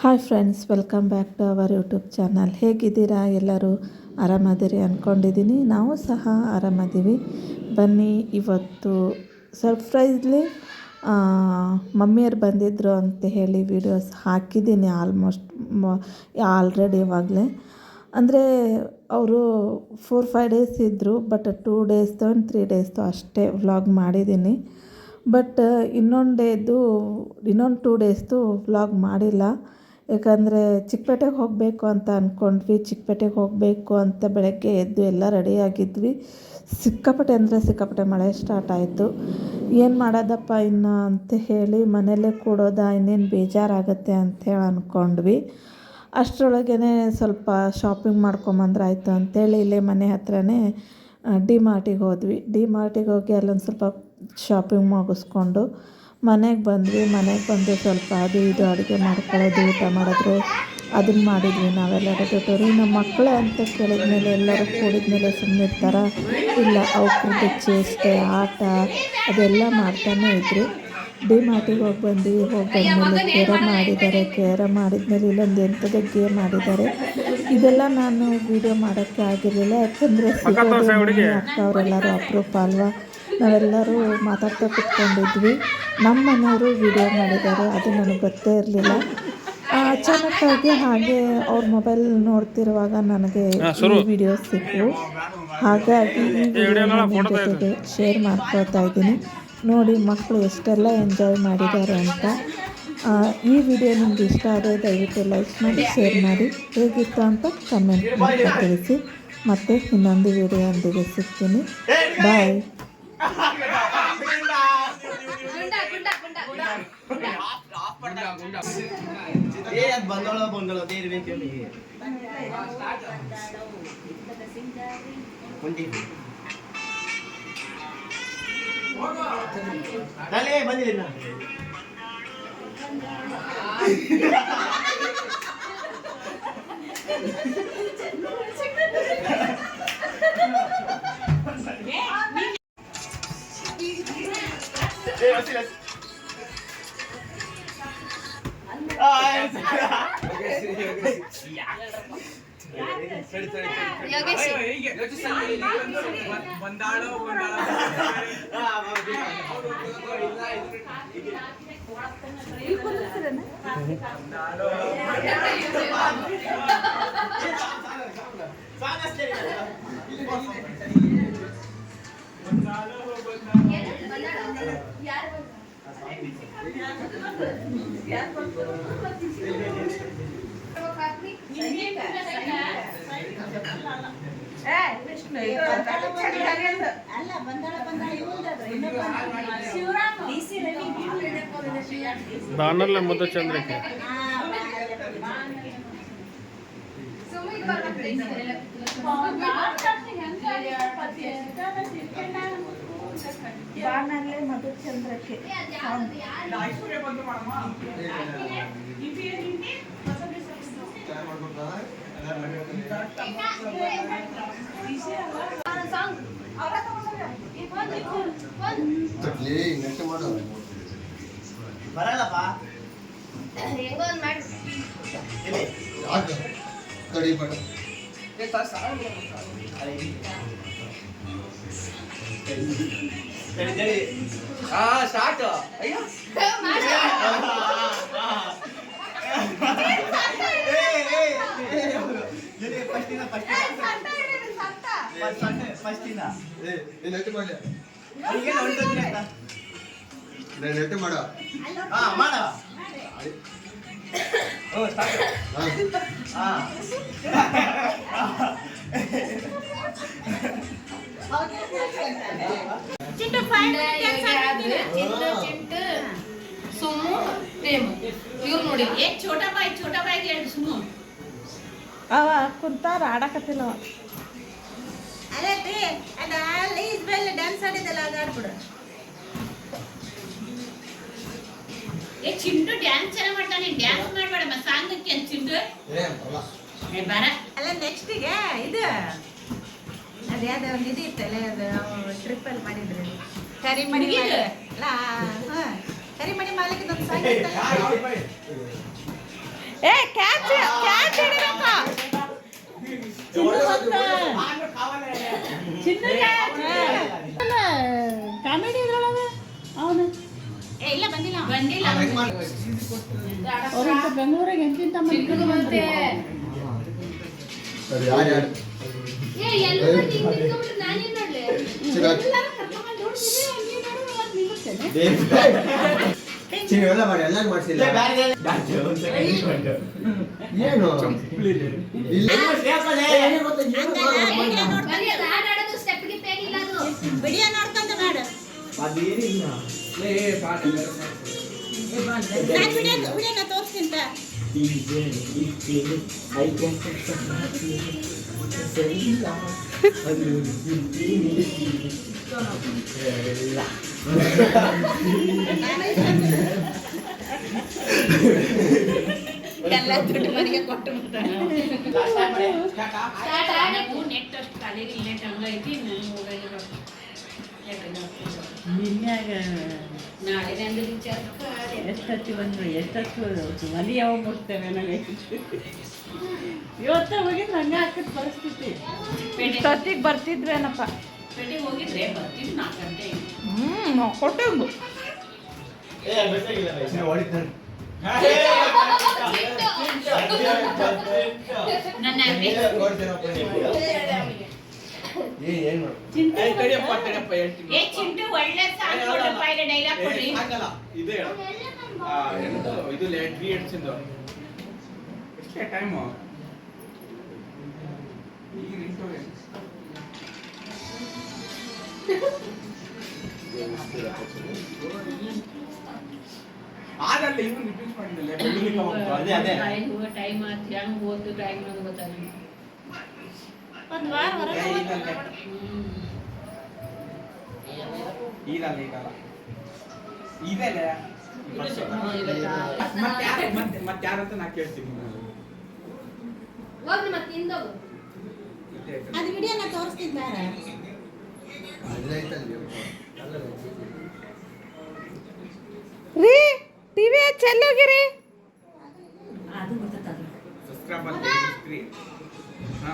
Hi friends welcome back to our YouTube channel ಹೇಗಿದ್ದೀರಾ? ಎಲ್ಲರೂ ಆರಾಮದಿರಿ ಅಂದ್ಕೊಂಡಿದ್ದೀನಿ ನಾವು ಸಹ ಆರಾಮದ್ದೀವಿ ಬನ್ನಿ, ಇವತ್ತು ಸರ್ಪ್ರೈಸ್ಲಿ ಮಮ್ಮಿಯರು ಬಂದಿದ್ದರು ಅಂತ ಹೇಳಿ ವೀಡಿಯೋಸ್ ಹಾಕಿದ್ದೀನಿ ಆಲ್ಮೋಸ್ಟ್ ಆಲ್ರೆಡಿ ಇವಾಗಲೇ. ಅಂದರೆ, ಅವರು ಫೋರ್ ಫೈವ್ ಡೇಸ್ ಇದ್ದರು ಬಟ್ ಟೂ ಡೇಸ್ದು ಆ್ಯಂಡ್ ತ್ರೀ ಡೇಸ್ದು ಅಷ್ಟೇ ವ್ಲಾಗ್ ಮಾಡಿದ್ದೀನಿ. ಬಟ್ ಇನ್ನೊಂದು ಡೇದು ಇನ್ನೊಂದು ಟೂ ಡೇಸ್ದು ವ್ಲಾಗ್ ಮಾಡಿಲ್ಲ. ಯಾಕಂದರೆ ಚಿಕ್ಕಪೇಟೆಗೆ ಹೋಗಬೇಕು ಅಂತ ಅಂದ್ಕೊಂಡ್ವಿ ಚಿಕ್ಕಪೇಟೆಗೆ ಹೋಗಬೇಕು ಅಂತ ಬೆಳಗ್ಗೆ ಎದ್ದು ಎಲ್ಲ ರೆಡಿಯಾಗಿದ್ವಿ ಸಿಕ್ಕಾಪಟ್ಟೆ ಅಂದರೆ ಸಿಕ್ಕಾಪಟ್ಟೆ ಮಳೆ ಸ್ಟಾರ್ಟ್ ಆಯಿತು. ಏನು ಮಾಡೋದಪ್ಪ ಇನ್ನು ಅಂತ ಹೇಳಿ ಮನೆಯಲ್ಲೇ ಕೂಡೋದ ಇನ್ನೇನು ಬೇಜಾರಾಗುತ್ತೆ ಅಂಥೇಳಿ ಅಂದ್ಕೊಂಡ್ವಿ ಅಷ್ಟರೊಳಗೇ ಸ್ವಲ್ಪ ಶಾಪಿಂಗ್ ಮಾಡ್ಕೊಂಬಂದ್ರೆ ಆಯಿತು ಅಂತೇಳಿ ಇಲ್ಲೇ ಮನೆ ಹತ್ರನೇ ಡಿ ಮಾರ್ಟಿಗೆ ಹೋದ್ವಿ. ಡಿ ಮಾರ್ಟಿಗೆ ಹೋಗಿ ಅಲ್ಲೊಂದು ಸ್ವಲ್ಪ ಶಾಪಿಂಗ್ ಮುಗಿಸ್ಕೊಂಡು ಮನೆಗೆ ಬಂದ್ವಿ ಮನೆಗೆ ಬಂದು ಸ್ವಲ್ಪ ಅದು ಇದು ಅಡುಗೆ ಮಾಡ್ಕೊಳ್ಳೋದು ಊಟ ಮಾಡಿದ್ರು ಅದನ್ನು ಮಾಡಿದ್ವಿ ನಾವೆಲ್ಲರೂ ಬಿಟ್ಟವ್ರಿ ನಮ್ಮ ಮಕ್ಕಳೇ ಅಂತ ಕೇಳಿದ ಮೇಲೆ ಎಲ್ಲರೂ ಕೂಡಿದ ಮೇಲೆ ಸುಮ್ಮನೆ ಇರ್ತಾರ? ಇಲ್ಲ ಅವ್ರದ್ದು ಚೇಷ್ಟೆ ಆಟ ಅದೆಲ್ಲ ಮಾಡ್ತಾನೆ ಇದ್ರು. ಡಿ ಮಾರ್ಟಿಗೆ ಹೋಗಿ ಬಂದ್ವಿ ಹೋಗಿ ಬಂದಮೇಲೆ ಕೇರಮ್ ಮಾಡಿದ್ದಾರೆ ಕೇರಮ್ ಮಾಡಿದ್ಮೇಲೆ ಇಲ್ಲೊಂದು ಎಂಥದ್ದು ಗೇಮ್ ಮಾಡಿದ್ದಾರೆ ಇದೆಲ್ಲ ನಾನು ವೀಡಿಯೋ ಮಾಡೋಕ್ಕೆ ಆಗಿರಲಿಲ್ಲ ಯಾಕಂದರೆ ಅಕ್ಕ ಅವರೆಲ್ಲರೂ ಅಪರೂಪ ಅಲ್ವಾ? ನಾವೆಲ್ಲರೂ ಮಾತಾಡ್ತಾ ಕೂತ್ಕೊಂಡಿದ್ವಿ. ನಮ್ಮ ಮನೆಯವರು ವಿಡಿಯೋ ಮಾಡಿದ್ದಾರೆ ಅದು ನನಗೆ ಗೊತ್ತೇ ಇರಲಿಲ್ಲ. ಅಚಾನಕ್ಕಾಗಿ ಹಾಗೆ ಅವ್ರ ಮೊಬೈಲ್ ನೋಡ್ತಿರುವಾಗ ನನಗೆ ಈ ವಿಡಿಯೋ ಸಿಕ್ಕು. ಹಾಗಾಗಿ ಈ ವಿಡಿಯೋ ನಿಮ್ಮ ಜೊತೆಗೆ ಶೇರ್ ಮಾಡ್ಕೊಳ್ತಾ ಇದ್ದೀನಿ. ನೋಡಿ ಮಕ್ಕಳು ಎಷ್ಟೆಲ್ಲ ಎಂಜಾಯ್ ಮಾಡಿದ್ದಾರೆ ಅಂತ. ಈ ವಿಡಿಯೋ ನಿಮ್ಗೆ ಇಷ್ಟ ಆದರೆ ದಯವಿಟ್ಟು ಲೈಕ್ ಮಾಡಿ ಶೇರ್ ಮಾಡಿ. ಹೇಗಿತ್ತು ಅಂತ ಕಮೆಂಟ್ ಮಾಡಿ ತಿಳಿಸಿ ಮತ್ತೆ ಇನ್ನೊಂದು ವಿಡಿಯೋ ಸಿಗ್ತೀನಿ. ಬಾಯ್ ಬಂದೋಳ ಬಂದೋಳ ಅದೇ ಇರ್ಬೇಕು ಹೇಳಿ ಮುಂದೆ ನಾಳೆ ಬಂದಿಲ್ಲ ಬಂದಾಳೋ ಅಲ್ಲ ಬಂದಾಳ ಬಂದಾಳ ಬಾನಲ್ಲ ಮುದ್ದ ಚಂದ್ರಕ್ಕೆ. ಆ, ಬಾನಲ್ಲೇ ಮಧುಚಂದ್ರಕ್ಕೆ ಬಂದು ಮಾಡಮ್ಮ ಬರಲ್ಲಪ್ಪ ಎಲ್ಲಿ ಕಡಿಬೇಡ ತಡಿ ತಡಿ ಹಾ ಸ್ಟಾರ್ಟ್ ಅಯ್ಯೋ ಮಾಡ ಹಾ ಮಾಡ ಓ ಸ್ಟಾರ್ಟ್ ಹಾ ಚಿಂಟು five ಚಿಂಟು. ಚಿಂಟು ಸುಮ್ಮು ಪ್ರೇಮು. ಇವ್ರು ನೋಡಿ. ಏ ಛೋಟಾ ಬಾಯಿ ಛೋಟಾ ಬಾಯಿ ಹೇಳಿ ಸುಮ್ಮು ಅವ ಕುಂತಾರ ಆಡಕತ್ತಿಲ್ಲ ಅವ. ಅದೇ ಬೇ ಅದ ಅಲ್ಲಿ ಇದ್ಮೇಲೆ ಡ್ಯಾನ್ಸ್ ಆಡಿದಲ್ಲ ಅದು ಆಡ್ಬಿಡು. ಏ ಚಿಂಟು ಡ್ಯಾನ್ಸ್ ಚೆನ್ನಾಗಿ ಮಾಡ್ತಾನೆ ಡ್ಯಾನ್ಸ್ ಮಾಡ್ಬೇಡಮ್ಮ ಸಾಂಗಕ್ಕೆ ಚಿಂಟು. ಏ ಅಲ್ಲ ಏ ಬರ. ಅಲ್ಲ ನೆಕ್ಸ್ಟಿಗೆ ಇದು. ಅದ್ಯಾವ್ದೋ ಒಂದು ಇದು ಇತ್ತಲ್ಲ ಅದು ಟ್ರಿಪ್ಪಲ್ಲಿ ಮಾಡಿದ್ರೆ ಕರಿಮಣಿ. ಅಲ್ಲ ಹಾಂ ಕರಿಮಣಿ ಮಾಲಿಗೆ ಒಂದು ಸಾಂಗ್ ಏ ಕ್ಯಾಚ್ ಕ್ಯಾಚ್ ಹಿಡಿಬೇಕ ಕಾಮಿಡಿ ಇದ್ರೊಳಗ ಅವನು ಏ ಇಲ್ಲ ಬಂದಿಲ್ಲ ಬಂದಿಲ್ಲ ಅವ್ರಂತ ಬೆಂಗಳೂರಿಗೆ ಎಂತಿಂತ ಚಿಕ್ಕದು ಎಲ್ಲ ಮಾಡಿ ಎಲ್ಲ ಮಾಡಿಸಿಲ್ಲ. ಏನು? ತೋರಿಸ್ತೀನಿ ತಾ. ಎಲ್ಲ ದುಡ್ಡು ಮನೆಗೆ ಕೊಟ್ಟು ನಿನ್ಯಾಗ ಎಷ್ಟೊತ್ತಿ ಬಂದ್ರು ಎಷ್ಟೊತ್ತು ಮನೆ ಯಾವಾಗ ಮುಟ್ತೇವೆ ನನಗೆ ಇವತ್ತ ಹೋಗಿ ಹಂಗ ಹಾಕಿದ ಪರಿಸ್ಥಿತಿ ಇಷ್ಟೊತ್ತಿಗೆ ಬರ್ತಿದ್ವೇನಪ್ಪ ಹ್ಞೂ ಕೊಟ್ಟೆವು ನನ್ನ ಇದು. ಎಷ್ಟೇ ಟೈಮು ಈಗ ಇವ್ನು ರಿಪೀಟ್ ಮಾಡಿದ್ದಲ್ಲ ಹೋಗ್ತು. ಅದೇ ಅದೇ. ಟೈಮ್ ಆಯ್ತು. ಹೆಂಗ್ ಓದ್ತು ಟೈಮ್ ಅನ್ನೋದು ಗೊತ್ತಾಗಲ್ಲ ಒಂದು ವಾರ ಹೊರಗೆ ಈಗಲ್ಲ. ಈಗಲ್ಲ ಮತ್ತೆ ಮತ್ತೆ ಮತ್ತೆ ಯಾರು ಅಂತ ನಾ ಕೇಳ್ತೀನಿ. ಹೋಗ್ರಿ ಮತ್ತೆ ಹಿಂದೋಗು. ಇಲ್ಲೇ ಐತೆ. ಅದು ತೋರಿಸ್ತಿದ್ದಾರೆ ರೀ ಟಿವಿ ಚೆಲ್ಲೋಗಿರಿ ಸಬ್ಸ್ಕ್ರೈಬ್ ಮಾಡಿ ಹಾ.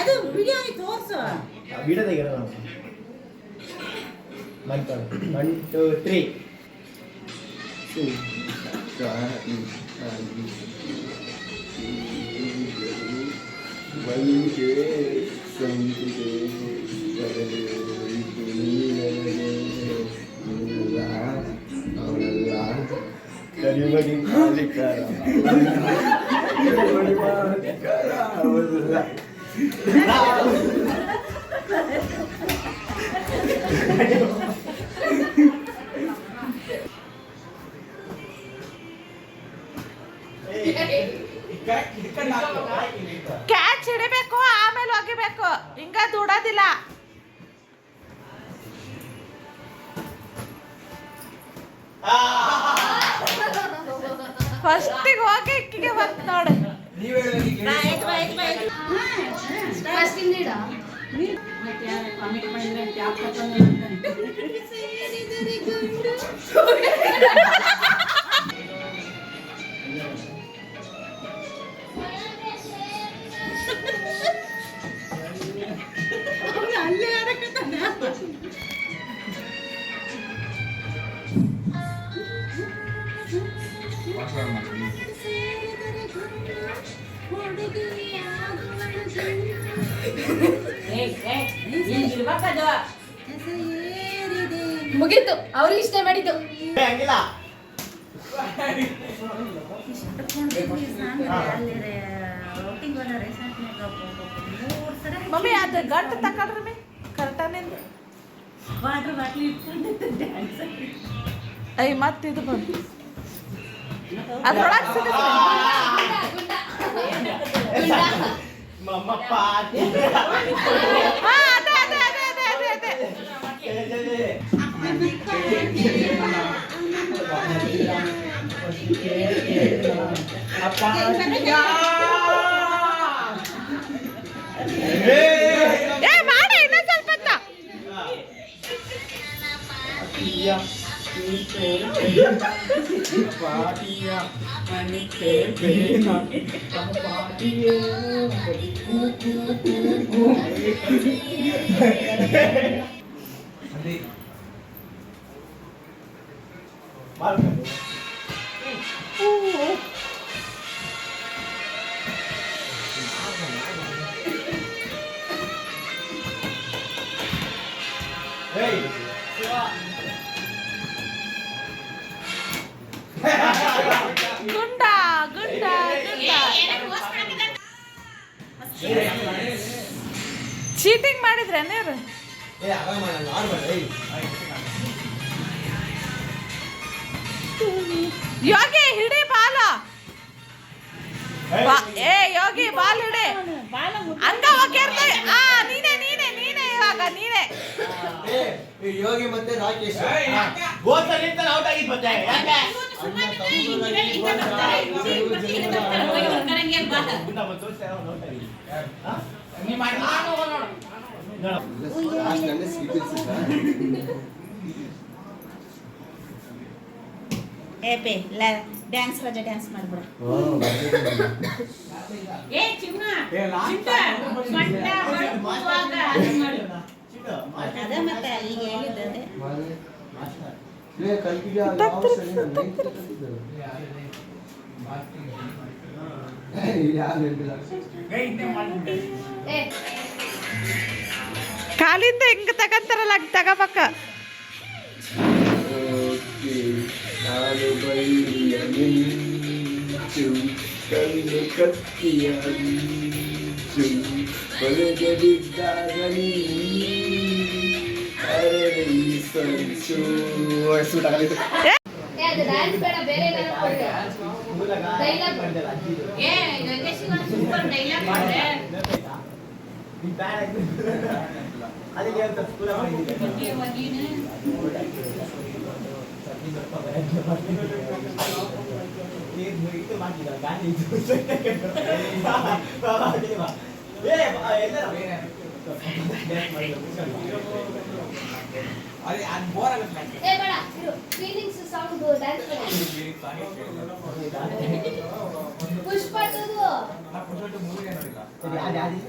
ಅದು ವಿಡಿಯೋ ತೋರ್ಸು. ವಿಡಿಯೋ ತೆಗಿರೋ ಒನ್ ಟು ತ್ರೀ சாரி வந்தே சந்திதே வரவே கரிமணி மாலிக்காரா கரிமணி மாலிக்காரா ಕ್ಯಾಚ್ ಹಿಡಿಬೇಕು ಆಮೇಲೆ ಒಗಿಬೇಕು. ಹಿಂಗ ದುಡೋದಿಲ್ಲ. ಫಸ್ಟಿಗೆ ಹೋಗಿ ಇಕ್ಕಿಗೆ ಬಂತು ನೋಡಿ. ಮಮ್ಮಿ ಅದು ಗಂಟು ತಕೊಳ್ರಿ ಮಮ್ಮಿ? ಕರೆಕ್ಟಾನಿಂದ ವಾಟರ್ ಬಾಟ್ಲಿ ಇಟ್ಕೊಂಡು ಐ ಮತ್ತೆ ಇದು ಬಂತು ಅದ್ರೊಳಗೆ ಸಿಗುತ್ತೆ. ಏ ಮಾಡ ಇನ್ನೊಂದ್ ಸ್ವಲ್ಪ ಹೊತ್ತು. ಮಾಡ್ಕೊಂಡು ಮಾಡಿದ್ರೆ ನೀರು ಯೋಗಿ ಹಿಡಿ ಬಾಲ ಏ ಯೋಗಿ ಬಾಲ್ ಹಿಡಿ ಬಾಲ ಹಂಗ ಒಗ್ಗೇರ್ತಾ ಆ ನೀನೆ ನೀನೆ ನೀನೆ ಇವಾಗ ನೀನೆ ಏ ಯೋಗಿ ಮತ್ತೆ ರಾಕೇಶ್ ಔಟ್ ಆಗಿದ್ ಮತ್ತೆ ಯಾಕೆ ಗುಂಡ ಮತ್ತು ಸೇರ ಔಟ್ ಆಗಿದೆ ಹಾ? ಏ ಪೇ ಡ್ಯಾನ್ಸ್ ರಜೆ ಡ್ಯಾನ್ಸ್ ಮಾಡ್ಬಿಡ ಏ ಚಿನ್ನ ಏ, last ಸೊಂಟ ಮಡಚುವಾಗ ಅದನ್ನ ಮಾಡು. ಚಿನ್ನು, ಮಾಡು. ಅದೇ ಮತ್ತೆ ಈಗ ಹೇಳಿದ್ದು ಅದೇ ಕಾಲಿಂದ ಹಿಂಗೆ ತಗಂತಾರಲ್ಲ ಹಂಗ್ ತಗೋಬೇಕ. ಆಗಲಿದೆ ಏ! ಸೂಪರ್ ಡೈಲಾಗ್ ಅದೇ ಅದು ಬೋರ್ ಆಗುತ್ತೆ ಏ ಬೇಡ ಇರು ಫೀಲಿಂಗ್ಸ್ ಸಾಂಗ್ ಡ್ಯಾನ್ಸ್ ಬೇಡ ಪುಷ್ಪ ಟುದು ನಾ ಪುಟ್ಟ ಮೂವಿಗೆ ನೋಡಿಲ್ಲ ಸರಿ ಯಾರು ಯಾರು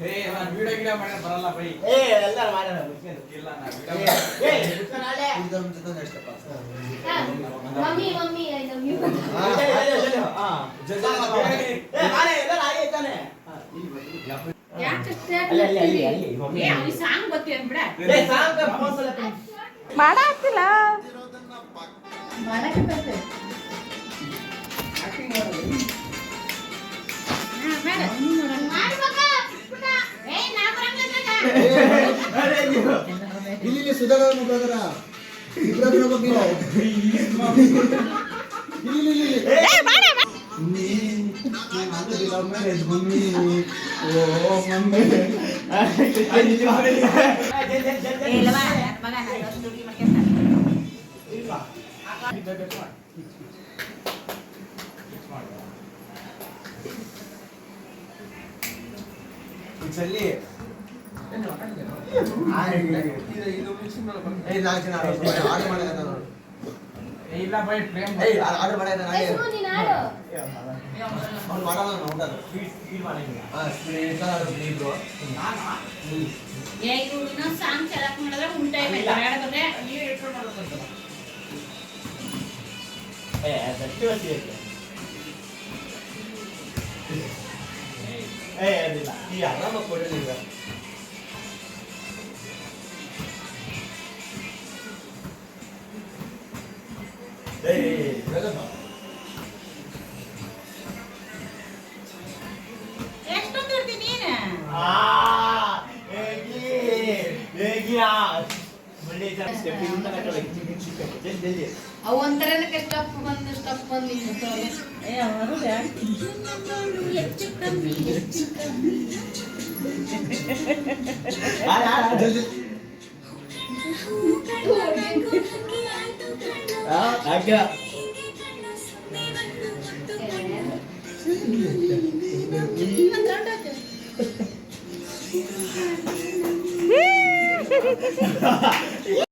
ಏ ನಾನು ವಿಡಿಯೋ ಗಿಡ ಮಾಡಿ ಬರಲ್ಲ ಬೈ. ಏ ಎಲ್ಲರೂ ಮಾಡೋಣ ಮುಚ್ಕೊಂಡು. ಇಲ್ಲ ನಾ ಏ, ವಿಡಿಯೋ ಏ, ಮುಚ್ಕೊಂಡು ನಾಳೆ. Mummy mummy I love you ಹಾ. ಏ, ನಾಳೆ ಎಲ್ಲರೂ ಹಾಗೆ ಇದ್ದಾನೆ. ಮಾಡಕ್ಕೆ ಇಲ್ಲಿ ಇಲ್ಲಿ ಸುಧಾಕರ್ ಬ್ರದರ ಇಬ್ರಾಹಿಂ ಬಗ್ಗೆ ಇಲ್ಲಿ ಇಲ್ಲಿ ಇಲ್ಲಿ ಏ, ಏ ಮಾಡ ಮಮ್ಮಿ, ನಾನು love marriage, ಮಮ್ಮಿ. ಓ, ಮಮ್ಮಿ. ಆ, ಜಲ್ದಿ, ಜಲ್ದಿ, ಜಲ್ದಿ. ಏ ಲವ ಮಗ ನಾನು ಇವತ್ತು ಡ್ಯೂಟಿ ಮಾಡ್ಕೊಂತ ಇಲ್ವಾ? ಈ ಚಲ್ಲಿ. ಆ, ಇಲ್ಲ, ಇಲ್ಲ. ಇದು ಮಿಕ್ಸಿಂಗ್ ಮೇಲೆ ಬಂದು ಏ, ನಾಲ್ಕು ಜನ ಆರ್ಡರ್ ಮಾಡಿದ ನೋಡು ಏ, ಇಲ್ಲ ಬೈ ಪ್ರೇಮ್ ಆರ್ಡರ್ ಮಾಡಿದ ನಾನೇ ನೀನು ಆಡು. ಅವ್ನು ಮಾಡಲ್ಲ ನಾವು ಊಟ ಸ್ವೀಟ್ ಸ್ವೀಟ್ ಮಾಡಂಗಿಲ್ಲ ಹಾಂ ಸ್ವೀಟ್ ನಾನು ಏ ಸಾಂಗ್ ಸೆಲೆಕ್ಟ್ ಮಾಡಿದ್ರೆ ಉಂಟ ಇಲ್ಲ. ಹೇಳಿದ್ರೆ ನೀವೇ ಇಟ್ಕೊಂಡು ಮಾಡೋದಂತಲ್ಲ ಏ ಗಟ್ಟಿ ವಸಿ ಐತೆ ಏ ಅದಿಲ್ಲ ಈ ಆರಾಮಾಗಿ ಕೊಡಲಿಲ್ಲ ಏಯ್ ಅವು ಒಂಥರನಕ್ಕೆ ಸ್ಟಪ್ ಬಂದು ಸ್ಟಪ್ ಬಂದು ಇರ್ತವೆ